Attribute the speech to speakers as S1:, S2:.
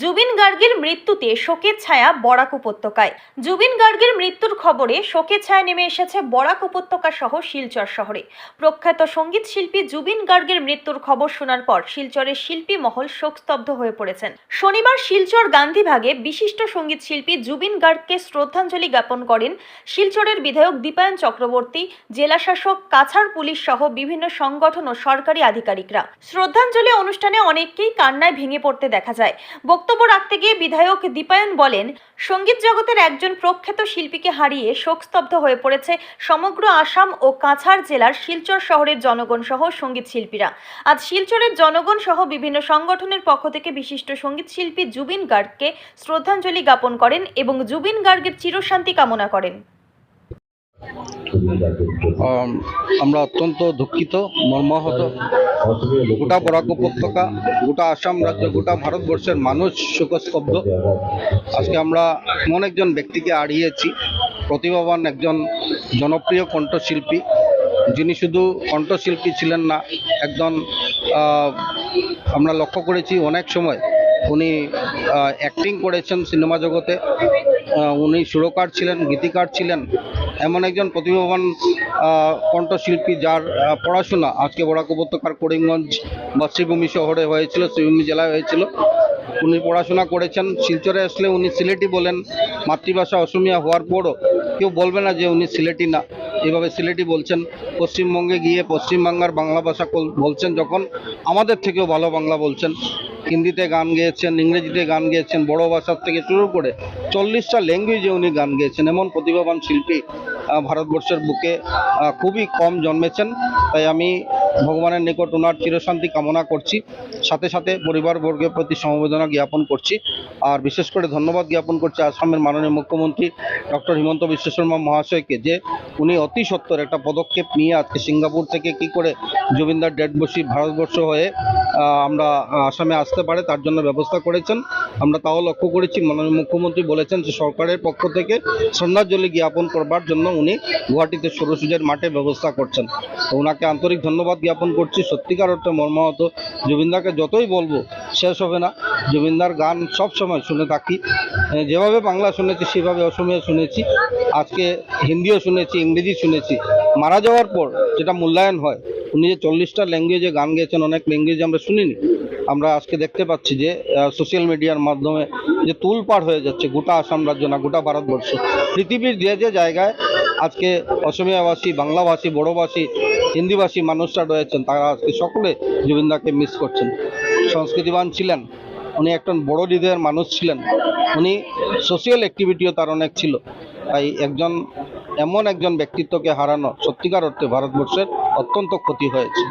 S1: জুবিন গার্গের মৃত্যুতে শোকের ছায়া বরাক উপত্যকায়। জুবিন গার্গের মৃত্যুর খবরে শোকের ছায়া নেমে এসেছে বরাক উপত্যকা সহ শিলচর শহরে। প্রখ্যাত সংগীত শিল্পী জুবিন গার্গের মৃত্যুর খবর শোনার পর শিলচরের শিল্পী মহল শোকস্তব্ধ হয়ে পড়েছেন। শনিবার শিলচর গান্ধীভাগে বিশিষ্ট সংগীত শিল্পী জুবিন গার্গকে শ্রদ্ধাঞ্জলি জ্ঞাপন করেন শিলচরের বিধায়ক দীপায়ন চক্রবর্তী, জেলাশাসক, কাছাড় পুলিশ সহ বিভিন্ন সংগঠন ও সরকারি আধিকারিকরা। শ্রদ্ধাঞ্জলি অনুষ্ঠানে অনেককেই কান্নায় ভেঙে পড়তে দেখা যায়। বক্তব্য রাখতে গিয়ে বিধায়ক দীপায়ন বলেন, সংগীত জগতের একজন প্রখ্যাত শিল্পীকে হারিয়ে শোকস্তব্ধ হয়ে পড়েছে সমগ্র আসাম ও কাছাড় জেলার শিলচর শহরের জনগণ সহ সংগীত শিল্পীরা। আজ শিলচরের জনগণ সহ বিভিন্ন সংগঠনের পক্ষ থেকে বিশিষ্ট সংগীত শিল্পী জুবিন গার্গকে শ্রদ্ধাঞ্জলি জ্ঞাপন করেন এবং জুবিন গার্গের চিরশান্তি কামনা করেন।
S2: আমরা অত্যন্ত দুঃখিত, মর্মাহত। গোটা বরাক উপত্যকা, গোটা আসাম রাজ্য, গোটা ভারতবর্ষের মানুষ শোকস্তব্ধ। আজকে আমরা এমন একজন ব্যক্তিকে হারিয়েছি, প্রতিভাবান একজন জনপ্রিয় কণ্ঠশিল্পী। যিনি শুধু কণ্ঠশিল্পী ছিলেন না, একজন আমরা লক্ষ্য করেছি অনেক সময় উনি অ্যাক্টিং করেছেন সিনেমা জগতে। উনি সুরকার ছিলেন, গীতিকার ছিলেন। এমন একজন প্রতিভাবান কণ্ঠশিল্পী যার পড়াশোনা আজকে বরাক উপত্যকার করিমগঞ্জ বা শ্রীভূমি শহরে হয়েছিল, শ্রীভূমি জেলায় হয়েছিল। উনি পড়াশোনা করেছেন। শিলচরে আসলে উনি সিলেটি বলেন, মাতৃভাষা অসমিয়া হওয়ার পরও কেউ বলবে না যে উনি সিলেটি না। এভাবে সিলেটি বলছেন। পশ্চিমবঙ্গে গিয়ে পশ্চিমবাংলার বাংলা ভাষা বলছেন যখন, আমাদের থেকেও ভালো বাংলা বলছেন। হিন্দিতে গান গেয়েছেন, ইংরেজিতে গান গেয়েছেন, বড় ভাষার থেকে শুরু করে চল্লিশটা ল্যাঙ্গুয়েজে উনি গান গেয়েছেন। এমন প্রতিভাবান শিল্পী ভারতবর্ষের বুকে খুবই কম জন্মেছেন। তাই আমি ভগবানের নিকট ওনার চিরশান্তি কামনা করছি। সাথে সাথে পরিবারবর্গের প্রতি সমবেদনা জ্ঞাপন করছি। আর বিশেষ করে ধন্যবাদ জ্ঞাপন করছি আসামের মাননীয় মুখ্যমন্ত্রী ডক্টর হিমন্ত বিশ্ব শর্মা মহাশয়কে যে উনি অতি সত্তর একটা পদক্ষেপ নিয়ে আজকে সিঙ্গাপুর থেকে কি করে জমিন্দার ডেড বসি ভারতবর্ষ হয়ে আমরা আসামে আসতে পারে, তার জন্য ব্যবস্থা করেছেন। আমরা তাও লক্ষ্য করেছি, মাননীয় মুখ্যমন্ত্রী বলেছেন যে সরকারের পক্ষ থেকে শ্রদ্ধাঞ্জলি জ্ঞাপন করবার জন্য উনি গুয়াহাটিতে সরুসুজের মাঠে ব্যবস্থা করছেন। ওনাকে আন্তরিক ধন্যবাদ জ্ঞাপন করছি। সত্যিকার অর্থে মর্মাহত জুবিনদাকে যতই বলব, শেষ হবে না। জুবিনদার গান সব সময় শুনে থাকি। যেভাবে বাংলা শুনেছি, সেভাবে অসমীয়া শুনেছি। আজকে হিন্দিও শুনেছি, ইংরেজি শুনেছি। মারা যাওয়ার পর যেটা মূল্যায়ন হয় উনি যে চল্লিশটা ল্যাঙ্গুয়েজে গান গেয়েছেন, অনেক ল্যাঙ্গুয়েজে আমরা শুনিনি। আমরা আজকে দেখতে পাচ্ছি যে সোশ্যাল মিডিয়ার মাধ্যমে যে তুলপাড় হয়ে যাচ্ছে গোটা আসাম রাজ্য না, গোটা ভারতবর্ষ। পৃথিবীর যে যে জায়গায় আজকে অসমিয়াভাষী বাংলাভাষী, বড়োভাষী, হিন্দিভাষী মানুষরা রয়েছেন, তারা আজকে সকলে জুবিনদাকে মিস করছেন। সংস্কৃতিবান ছিলেন, উনি একজন বড় হৃদয়ের মানুষ ছিলেন। উনি সোশিয়াল অ্যাক্টিভিটিও তার অনেক ছিল। তাই একজন, এমন একজন ব্যক্তিত্বকে হারানো সত্যিকার অর্থে ভারতবর্ষের অত্যন্ত ক্ষতি হয়েছে।